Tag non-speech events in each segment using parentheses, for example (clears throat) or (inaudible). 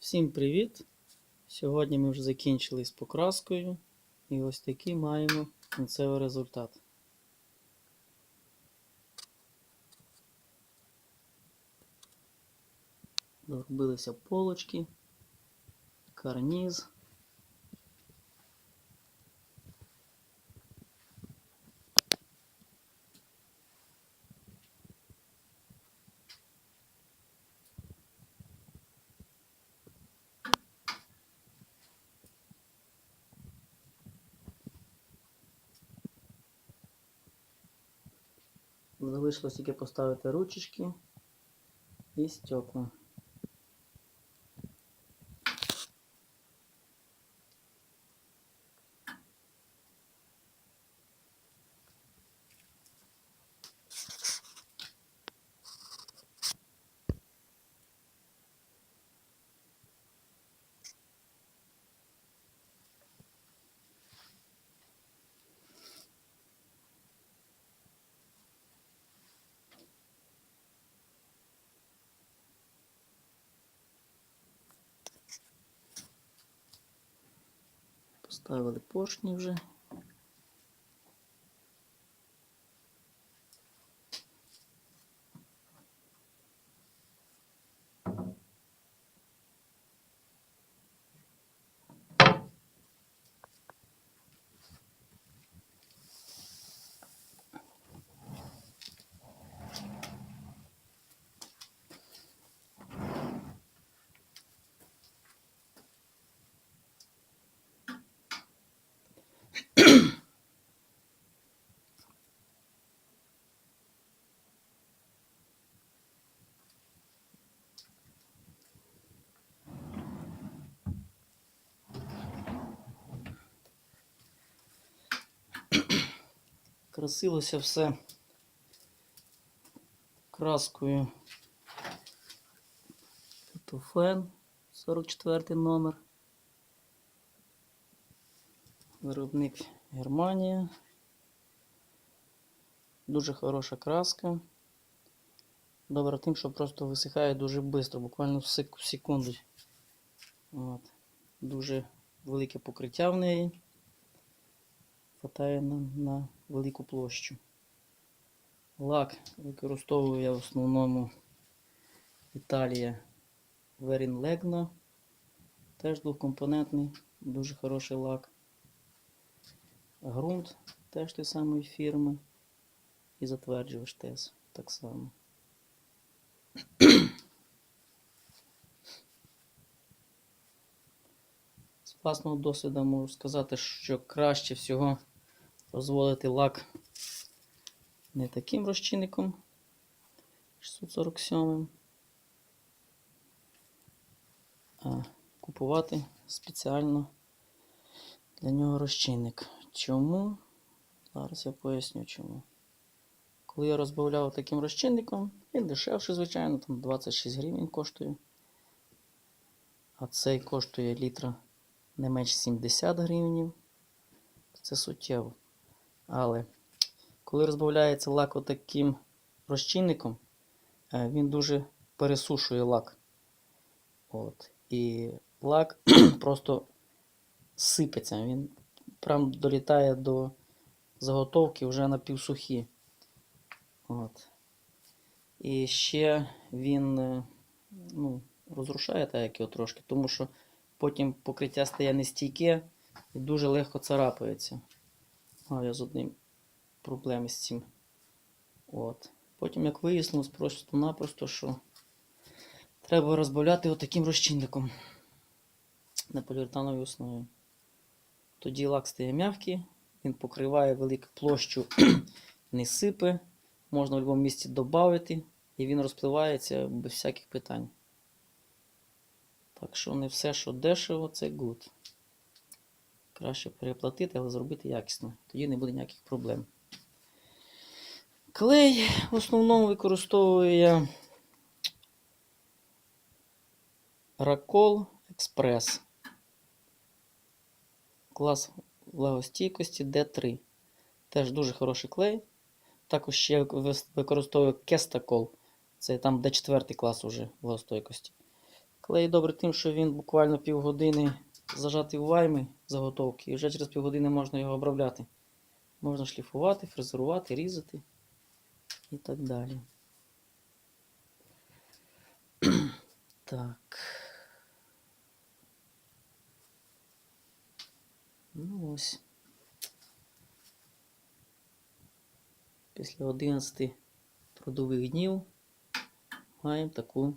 Всім привіт! Сьогодні ми вже закінчили з покраскою і ось такий маємо кінцевий результат. Доробилися полочки, карніз. Залишилось тільки поставити ручечки і стекла. Поставили поршні вже. Красилося все краскою Туфен 44 номер. Виробник Германія. Дуже хороша краска. Добре тим, що просто висихає дуже швидко, буквально в секунду. От. Дуже велике покриття в неї. Хватає на, на велику площу. Лак використовую я в основному Італія Verin Legno. Теж двокомпонентний, дуже хороший лак. Грунт теж той самої фірми. І затверджувач теж так само. З власного досвіду можу сказати, що краще всього розводити лак не таким розчинником 647, а купувати спеціально для нього розчинник. Чому? Зараз я поясню чому. Коли я розбавляв таким розчинником, він дешевший, звичайно, там 26 гривень коштує. А цей коштує літра не менш 70 гривень. Це суттєво. Але коли розбавляється лак отаким розчинником, е, він дуже пересушує лак. От. І лак (clears throat) просто сипеться. Він прям долітає до заготовки вже напівсухі. От. І ще він е, ну, розрушає так, його трошки, тому що потім покриття стає нестійке і дуже легко царапається. А я з одним проблеми з цим. От. Потім, як вияснилось, просто-напросто, що треба розбавляти отаким розчинником на поліуретановій основі. Тоді лак стає м'який, він покриває велику площу, (clears throat) не сипе, можна в будь-якому місці додати, і він розпливається без всяких питань. Так що не все, що дешево, це good. Краще переплатити, але зробити якісно. Тоді не буде ніяких проблем. Клей в основному використовую я Ракол Експрес. Клас влагостійкості D3. Теж дуже хороший клей. Також ще використовую Кестакол. Це там D4 клас уже влагостойкості. Клей добре тим, що він буквально півгодини зажатий в вайми заготовки, і вже через півгодини можна його обробляти. Можна шліфувати, фрезерувати, різати і так далі. (clears throat) Так. Ну ось. Після 11 трудових днів маємо таку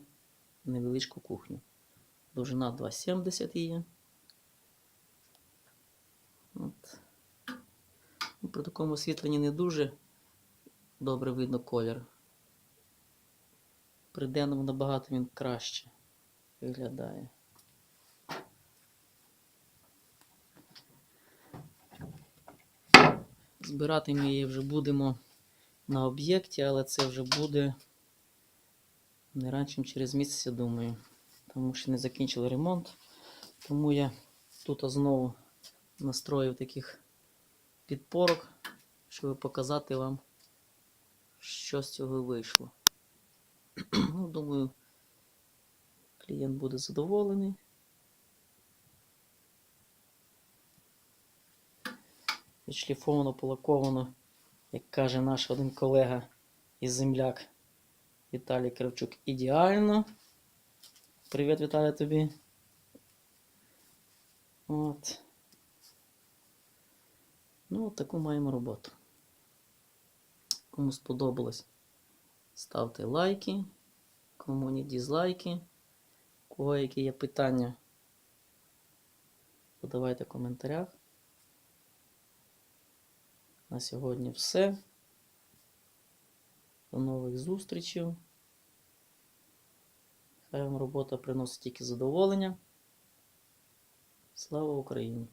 невеличку кухню. Довжина 2,70 є. От. Ну, При такому освітленні не дуже добре видно колір. При денному набагато він краще виглядає. Збирати ми її вже будемо на об'єкті, але це вже буде не раніше, через місяць, я думаю. Тому що не закінчили ремонт. Тому я тут знову настроїв таких підпорок, щоб показати вам, що з цього вийшло. ну, думаю, клієнт буде задоволений. Відшліфовано, полаковано, як каже наш один колега і земляк Віталій Кравчук, ідеально. Привіт, Віталій, тобі. От. Ну, от таку маємо роботу. Кому сподобалось, ставте лайки. Кому ні дізлайки. Кого які є питання, задавайте в коментарях. На сьогодні все. До нових зустрічей. Хай вам робота приносить тільки задоволення. Слава Україні!